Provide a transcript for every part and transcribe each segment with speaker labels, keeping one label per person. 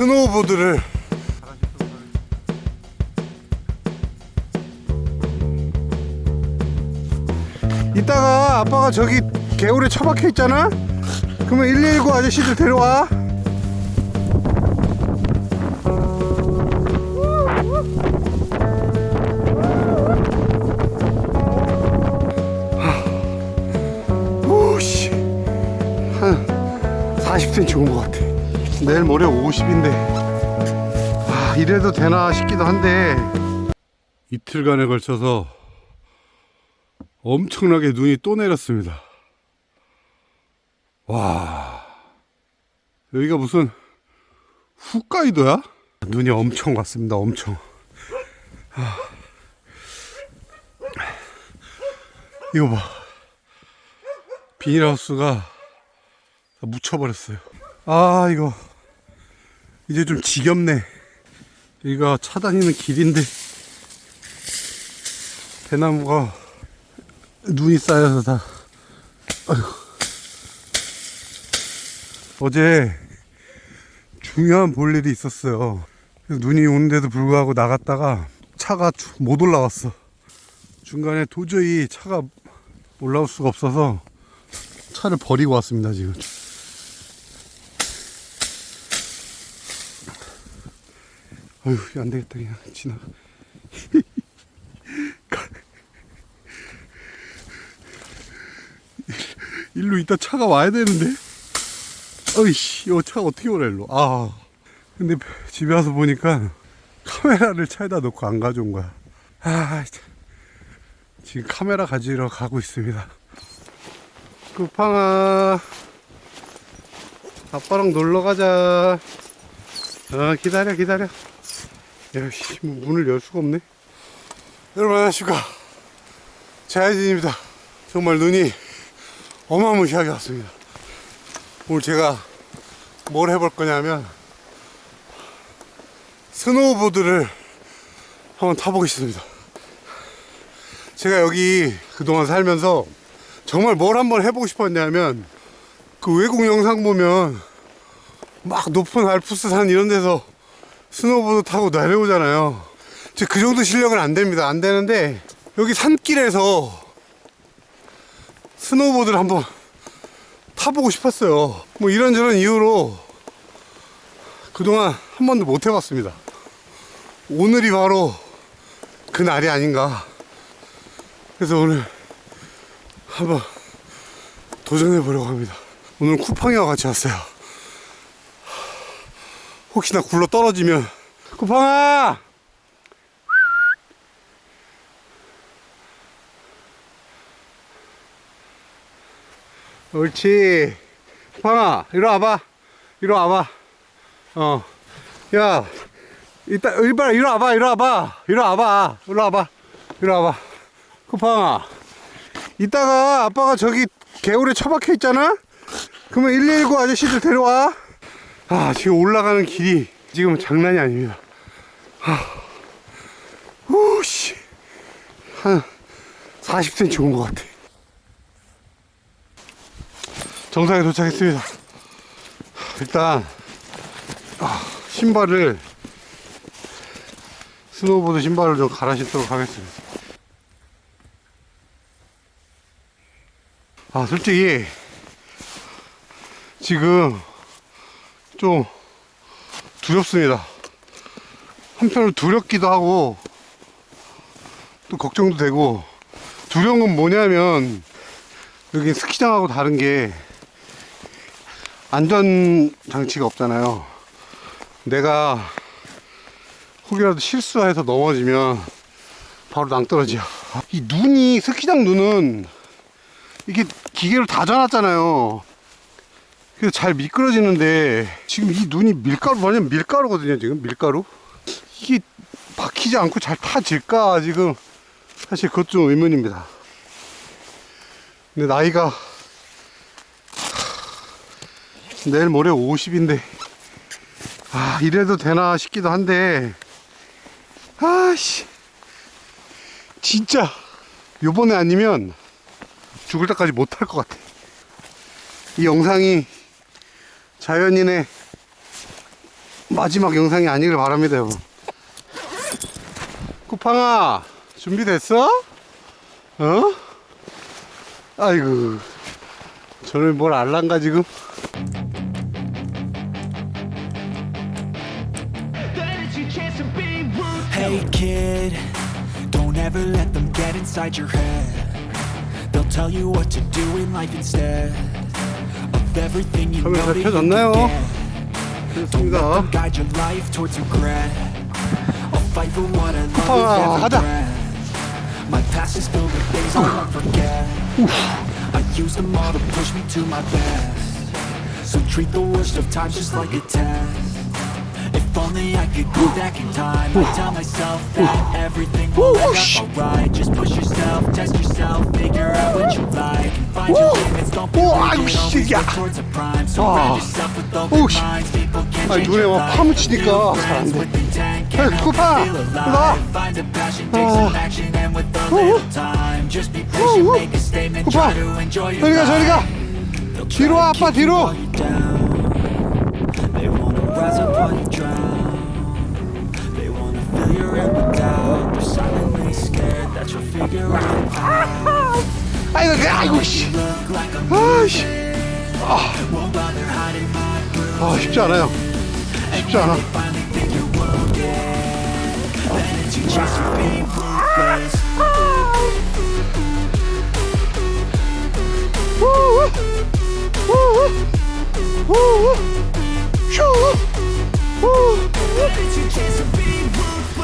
Speaker 1: 스노우보드를 이따가 아빠가 저기 개울에 처박혀 있잖아? 그러면 119 아저씨들 데려와. 오씨. 한 40cm 온것 같아. 내일 모레 50인데. 아, 이래도 되나 싶기도 한데. 이틀간에 걸쳐서 엄청나게 눈이 또 내렸습니다. 와. 여기가 무슨 홋카이도야? 눈이 엄청 왔습니다. 엄청. 아. 이거 봐. 비닐하우스가 다 묻혀버렸어요. 아, 이거. 이제 좀 지겹네. 여기가 차 다니는 길인데. 대나무가 눈이 쌓여서 다. 아휴. 어제 중요한 볼 일이 있었어요. 그래서 눈이 오는데도 불구하고 나갔다가 차가 주- 못 올라왔어. 중간에 도저히 차가 올라올 수가 없어서 차를 버리고 왔습니다, 지금. 이거 안 되겠다, 그냥 지나. 일로 이따 차가 와야 되는데. 어이씨, 이거 차가 어떻게 오래 일로. 아. 근데 집에 와서 보니까 카메라를 차에다 놓고 안 가져온 거야. 아, 참. 지금 카메라 가지러 가고 있습니다. 쿠팡아. 아빠랑 놀러 가자. 아, 기다려, 기다려. 야, 씨, 뭐 문을 열 수가 없네. 여러분, 안녕하십니까. 자야진입니다. 정말 눈이 어마무시하게 왔습니다. 오늘 제가 뭘 해볼 거냐면, 스노우보드를 한번 타보겠습니다. 제가 여기 그동안 살면서 정말 뭘 한번 해보고 싶었냐면, 그 외국 영상 보면 막 높은 알프스 산 이런 데서 스노우보드 타고 내려오잖아요. 제그 정도 실력은 안 됩니다. 안 되는데 여기 산길에서 스노우보드를 한번 타보고 싶었어요. 뭐 이런저런 이유로 그동안 한 번도 못 해봤습니다. 오늘이 바로 그 날이 아닌가. 그래서 오늘 한번 도전해 보려고 합니다. 오늘 쿠팡이와 같이 왔어요. 혹시나 굴러 떨어지면 쿠팡아! 옳지. 쿠팡아, 이리 와봐. 이리 와봐. 어. 야, 이따, 봐, 이리 와봐, 이리 와봐. 이리 와봐. 이리 와봐. 이리 와봐. 쿠팡아. 이따가 아빠가 저기 개울에 처박혀 있잖아? 그러면 119 아저씨들 데려와. 아, 지금 올라가는 길이 지금 장난이 아닙니다. 아, 오씨. 한 40cm 온 것 같아. 정상에 도착했습니다. 일단, 아, 신발을, 스노우보드 신발을 좀 갈아 신도록 하겠습니다. 아, 솔직히, 지금, 좀 두렵습니다. 한편으로 두렵기도 하고 또 걱정도 되고 두려운 건 뭐냐면 여기 스키장하고 다른 게 안전 장치가 없잖아요. 내가 혹이라도 실수해서 넘어지면 바로 낭떠러지야. 이 눈이 스키장 눈은 이게 기계로 다 져놨잖아요. 그래서 잘 미끄러지는데 지금 이 눈이 밀가루 완전 밀가루거든요 지금 밀가루. 이게 박히지 않고 잘 타질까 지금. 사실 그것 좀 의문입니다. 근데 나이가 하, 내일 모레 50인데 아 이래도 되나 싶기도 한데 아씨. 진짜 요번에 아니면 죽을 때까지 못할 것 같아. 이 영상이 자연인의 막 마지막 영상이 아니길 바랍니다, 여러분. 쿠팡아, 준비됐어? 어? 아이고, 저를 뭘 알란가, 지금?
Speaker 2: Hey kid, don't ever let them get inside your head. They'll tell you what to do in life instead of everything you know
Speaker 1: 카메라
Speaker 2: that you
Speaker 1: 펴졌나요?
Speaker 2: can get.
Speaker 1: 됐습니다.
Speaker 2: Guide your life towards regret. I'll fight for what I love
Speaker 1: 아,
Speaker 2: with every
Speaker 1: 하자.
Speaker 2: breath. My past is filled with things I won't forget. I use them all to push me to my best. So treat the worst of times just like a test. If only I could go back in time I'd tell myself that everything will end up alright Just push yourself, test yourself, figure out what you like And find your limits, don't be
Speaker 1: 아이고,
Speaker 2: always work towards a prime
Speaker 1: 아.
Speaker 2: Surround yourself with
Speaker 1: 오,
Speaker 2: open
Speaker 1: 씨.
Speaker 2: minds People can change your
Speaker 1: 막
Speaker 2: life New friends
Speaker 1: 돼.
Speaker 2: with intent can help you feel alive Find a passion, take some
Speaker 1: 아.
Speaker 2: action And with a little time Just be patient, make a statement Try to enjoy your
Speaker 1: 저리 가, 저리 가.
Speaker 2: life try
Speaker 1: 뒤로 와, 아빠, 뒤로.
Speaker 2: They wanna rise up while you drown.
Speaker 1: 아이고, 아이고, 씨.
Speaker 2: My bruise.
Speaker 1: 아, 쉽지 않아요. 쉽지 않아.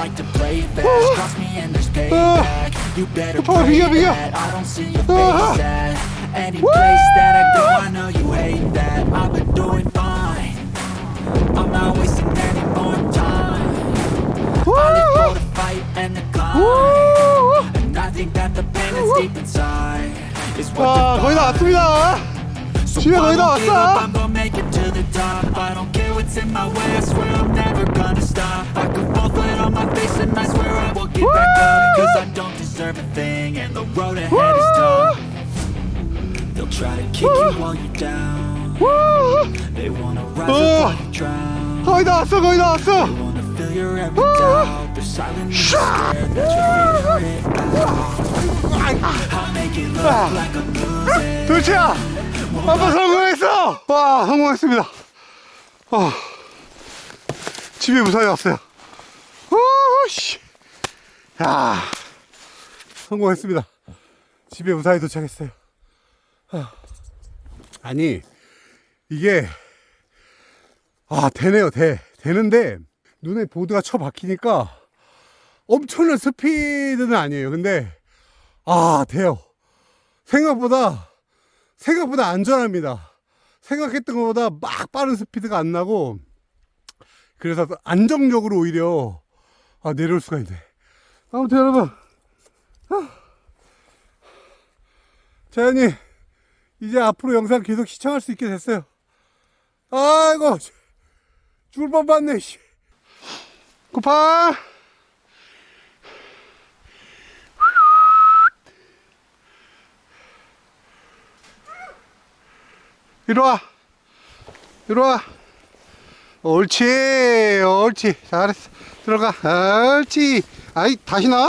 Speaker 2: like to play fast Trust me and there's payback You better
Speaker 1: Come on,
Speaker 2: pray
Speaker 1: 비겨, 비겨.
Speaker 2: that I don't see your face at Any place that I go I know you hate that I've been doing fine I'm not wasting any more time I live for the fight and the climb And I think that the pain that's deep inside Is what
Speaker 1: 자, 거의 다
Speaker 2: defines
Speaker 1: 왔습니다.
Speaker 2: So
Speaker 1: 집에
Speaker 2: I
Speaker 1: 거의 다
Speaker 2: won't give up,
Speaker 1: 왔어.
Speaker 2: Top I don't care what's in my way, I swear I'm never gonna stop I could fall flat on my face and I swear I will get back up Cause I don't deserve a thing and the road ahead is tough They'll try to kick you while you're down They wanna rise up while you drown
Speaker 1: 거의 다 왔어, 거의 다 왔어.
Speaker 2: They wanna fill your with doubt They're silently scared that you'll figure it out I'll make it look like I'm losing
Speaker 1: 돌치야! 아빠 성공했어! 와, 성공했습니다. 어, 집에 무사히 왔어요. 오, 씨. 야, 성공했습니다. 집에 무사히 도착했어요. 아. 아니, 이게, 아, 되네요, 돼. 되는데, 눈에 보드가 쳐 박히니까 엄청난 스피드는 아니에요. 근데, 아, 돼요. 생각보다 생각보다 안전합니다. 생각했던 것보다 막 빠른 스피드가 안 나고 그래서 안정적으로 오히려 아, 내려올 수가 있네. 아무튼 여러분 아. 자연이 이제 앞으로 영상 계속 시청할 수 있게 됐어요. 아이고 죽을 뻔 봤네. 씨. 쿠팡 이리 와. 이리 와. 옳지, 옳지. 잘했어. 들어가. 옳지. 아이, 다시 나와?